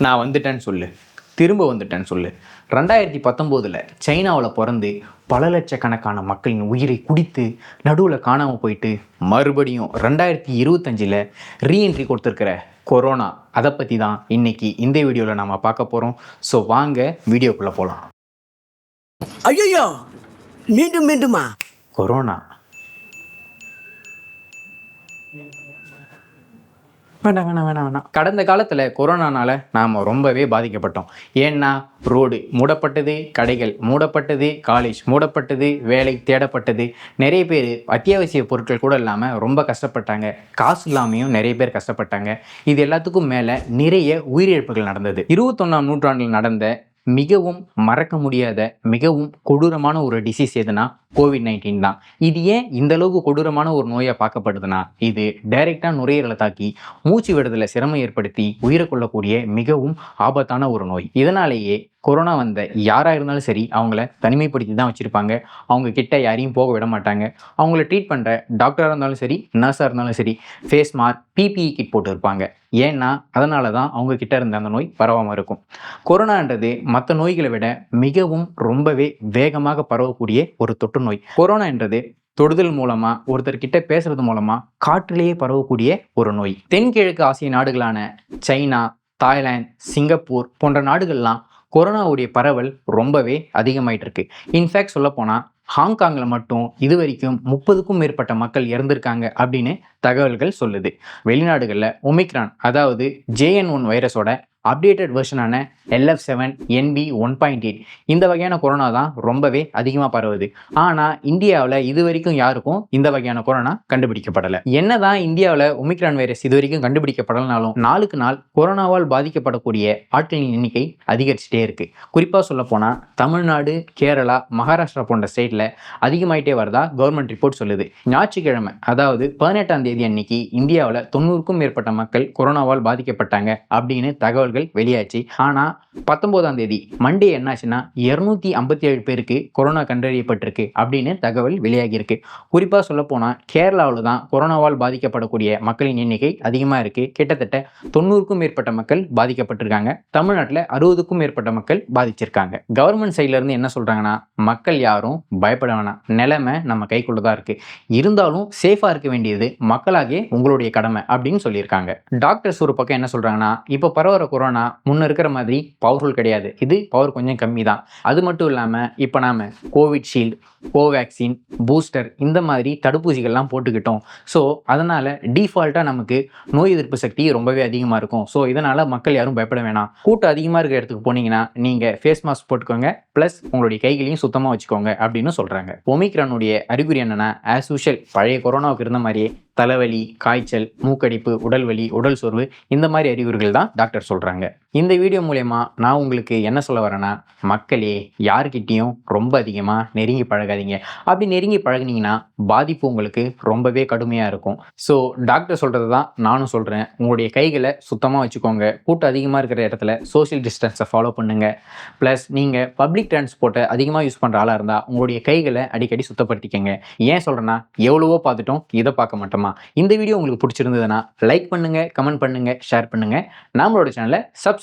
நான் வந்துட்டேன்னு சொல்லு. திரும்ப வந்துட்டேன்னு சொல்லு. ரெண்டாயிரத்தி பத்தொம்போதில் சைனாவில் பிறந்து பல லட்சக்கணக்கான மக்களின் உயிரை குடித்து நடுவில் காணாமல் போயிட்டு மறுபடியும் ரெண்டாயிரத்தி இருபத்தஞ்சில் ரீஎன்ட்ரி கொடுத்துருக்கிற கொரோனா அதை பற்றி தான் இன்னைக்கு இந்த வீடியோவில் நாம் பார்க்க போகிறோம் ஸோ வாங்க வீடியோக்குள்ளே போகலாம் ஐயோ மீண்டும் மீண்டுமா? கொரோனா வேணாம் வேணாம் வேணாம் வேணாம். கடந்த காலத்தில் கொரோனானால நாம் ரொம்பவே பாதிக்கப்பட்டோம். ஏன்னா ரோடு மூடப்பட்டது கடைகள் மூடப்பட்டது காலேஜ் மூடப்பட்டது வேலை தேடப்பட்டது. நிறைய பேர் அத்தியாவசிய பொருட்கள் கூட இல்லாமல் ரொம்ப கஷ்டப்பட்டாங்க. காசு இல்லாமையும் நிறைய பேர் கஷ்டப்பட்டாங்க. இது எல்லாத்துக்கும் மேலே நிறைய உயிரிழப்புகள் நடந்தது. இருபத்தொன்னாம் நூற்றாண்டில் நடந்த மிகவும் மறக்க முடியாத மிகவும் கொடூரமான ஒரு டிசீஸ் எதுனா கோவிட் நைன்டீன் தான். இது ஏன் இந்த அளவுக்கு கொடூரமான ஒரு நோயாக பார்க்கப்படுதுன்னா இது டைரெக்டாக நுரையீரலை தாக்கி மூச்சு விடுதலை சிரமம் ஏற்படுத்தி உயிரை கொள்ளக்கூடிய மிகவும் ஆபத்தான ஒரு நோய். இதனாலேயே கொரோனா வந்த யாராக இருந்தாலும் சரி அவங்கள தனிமைப்படுத்தி தான் வச்சுருப்பாங்க. அவங்க கிட்ட யாரையும் போக விட மாட்டாங்க. அவங்கள ட்ரீட் பண்ணுற டாக்டராக இருந்தாலும் சரி நர்ஸாக இருந்தாலும் சரி ஃபேஸ் மார்க் பிபிஇ கிட் போட்டு இருப்பாங்க ஏன்னா அதனால தான் அவங்க கிட்ட இருந்த அந்த நோய் பரவாமல் இருக்கும். கொரோனான்றது மற்ற நோய்களை விட மிகவும் ரொம்பவே வேகமாக பரவக்கூடிய ஒரு தொற்று நோய். கொரோனான்றது தொடுதல் மூலமா ஒருத்தர்கிட்ட பேசுறது மூலமா காற்றிலேயே பரவக்கூடிய ஒரு நோய். தென்கிழக்கு ஆசிய நாடுகளான சைனா தாய்லாந்து சிங்கப்பூர் போன்ற நாடுகள்லாம் கொரோனாவுடைய பரவல் ரொம்பவே அதிகமாயிட்டு இருக்கு இன்ஃபேக்ட் சொல்லப்போனால் ஹாங்காங்கில் மட்டும் இது வரைக்கும் முப்பதுக்கும் மேற்பட்ட மக்கள் இறந்திருக்காங்க அப்படின்னு தகவல்கள் சொல்லுது. வெளிநாடுகளில் ஒமிக்ரான் அதாவது ஜேஎன் ஒன் வைரஸோட updated வெர்ஷனான LF seven NB one point eight இந்த வகையான கொரோனா தான் ரொம்பவே அதிகமாக பரவுது. ஆனால் இந்தியாவில் இது வரைக்கும் யாருக்கும் இந்த வகையான கொரோனா கண்டுபிடிக்கப்படலை. என்னதான் இந்தியாவில் ஒமிக்ரான் வைரஸ் இது வரைக்கும் கண்டுபிடிக்கப்படலைனாலும் நாளுக்கு நாள் கொரோனாவால் பாதிக்கப்படக்கூடிய ஆட்களின் எண்ணிக்கை அதிகரிச்சுட்டே இருக்கு. குறிப்பாக சொல்ல போனால் தமிழ்நாடு கேரளா மகாராஷ்டிரா போன்ற ஸ்டேட்டில் அதிகமாயிட்டே வரதா கவர்மெண்ட் ரிப்போர்ட் சொல்லுது. ஞாயிற்றுக்கிழமை அதாவது பதினெட்டாம் தேதி அன்னைக்கு இந்தியாவில் தொண்ணூறுக்கும் மேற்பட்ட மக்கள் கொரோனாவால் பாதிக்கப்பட்டாங்க அப்படின்னு தகவல்கள் வெளியாச்சு. ஆனால் பத்தொன்பதாம் தேதி மண்டே என்னாச்சுன்னா இருநூத்தி ஐம்பத்தி ஏழு பேருக்கு கொரோனா கண்டறியப்பட்டிருக்கு அப்படின்னு தகவல் வெளியாகியிருக்கு. குறிப்பாக சொல்லப்போனால் கேரளாவில் தான் கொரோனாவால் பாதிக்கப்படக்கூடிய மக்களின் எண்ணிக்கை அதிகமாக இருக்குது கிட்டத்தட்ட தொண்ணூறுக்கும் மேற்பட்ட மக்கள் பாதிக்கப்பட்டிருக்காங்க. தமிழ்நாட்டில் அறுபதுக்கும் மேற்பட்ட மக்கள் பாதிச்சிருக்காங்க. கவர்மெண்ட் சைட்லேருந்து என்ன சொல்கிறாங்கன்னா மக்கள் யாரும் பயப்பட வேணாம். நிலைமை நம்ம கைக்குள்ள தான் இருக்குது இருந்தாலும் சேஃபாக இருக்க வேண்டியது மக்களாகிய உங்களுடைய கடமை அப்படின்னு சொல்லியிருக்காங்க. டாக்டர்ஸ் ஒரு பக்கம் என்ன சொல்கிறாங்கன்னா இப்போ பரவற கொரோனா முன்னே இருக்கிற மாதிரி பவர்ஃபுல் கிடையாது. இது பவர் கொஞ்சம் கம்மி தான் அது மட்டும் இல்லாமல் இப்போ நாம் கோவிட்ஷீல்டு கோவேக்சின் பூஸ்டர் இந்த மாதிரி தடுப்பூசிகள்லாம் போட்டுக்கிட்டோம். ஸோ அதனால் டிஃபால்ட்டாக நமக்கு நோய் எதிர்ப்பு சக்தி ரொம்பவே அதிகமாக இருக்கும். ஸோ இதனால் மக்கள் யாரும் பயப்பட வேணாம். கூட்டம் அதிகமாக இருக்கிற இடத்துக்கு போனீங்கன்னா நீங்கள் ஃபேஸ் மாஸ்க் போட்டுக்கோங்க. ப்ளஸ் உங்களுடைய கைகளையும் சுத்தமாக வச்சுக்கோங்க அப்படின்னு சொல்கிறாங்க ஒமிக்ரானுடைய அறிகுறி என்னென்னா ஆஸ் யூஷுவல் பழைய கொரோனாவுக்கு இருந்த மாதிரியே தலைவலி காய்ச்சல் மூக்கடிப்பு உடல் வலி உடல் சோர்வு இந்த மாதிரி அறிகுறிகள் தான் டாக்டர் சொல்கிறாங்க இந்த வீடியோ மூலயமா நான் உங்களுக்கு என்ன சொல்ல வரேன்னா மக்களே யார்கிட்டேயும் ரொம்ப அதிகமாக நெருங்கி பழகாதீங்க. அப்படி நெருங்கி பழகுனீங்கன்னா பாதிப்பு உங்களுக்கு ரொம்பவே கடுமையாக இருக்கும். ஸோ டாக்டர் சொல்கிறது தான் நானும் சொல்கிறேன் உங்களுடைய கைகளை சுத்தமாக வச்சுக்கோங்க. கூட்டம் அதிகமாக இருக்கிற இடத்துல சோஷியல் டிஸ்டன்ஸை ஃபாலோ பண்ணுங்கள் ப்ளஸ் நீங்கள் பப்ளிக் டிரான்ஸ்போர்ட்டை அதிகமாக யூஸ் பண்ணுற ஆளாக இருந்தால் உங்களுடைய கைகளை அடிக்கடி சுத்தப்படுத்திக்கங்க. ஏன் சொல்கிறேன்னா எவ்வளவோ பார்த்துட்டோம் இதை பார்க்க மாட்டோமா? இந்த வீடியோ உங்களுக்கு பிடிச்சிருந்ததுன்னா லைக் பண்ணுங்கள் கமெண்ட் பண்ணுங்கள் ஷேர் பண்ணுங்கள் நம்மளோட சேனலை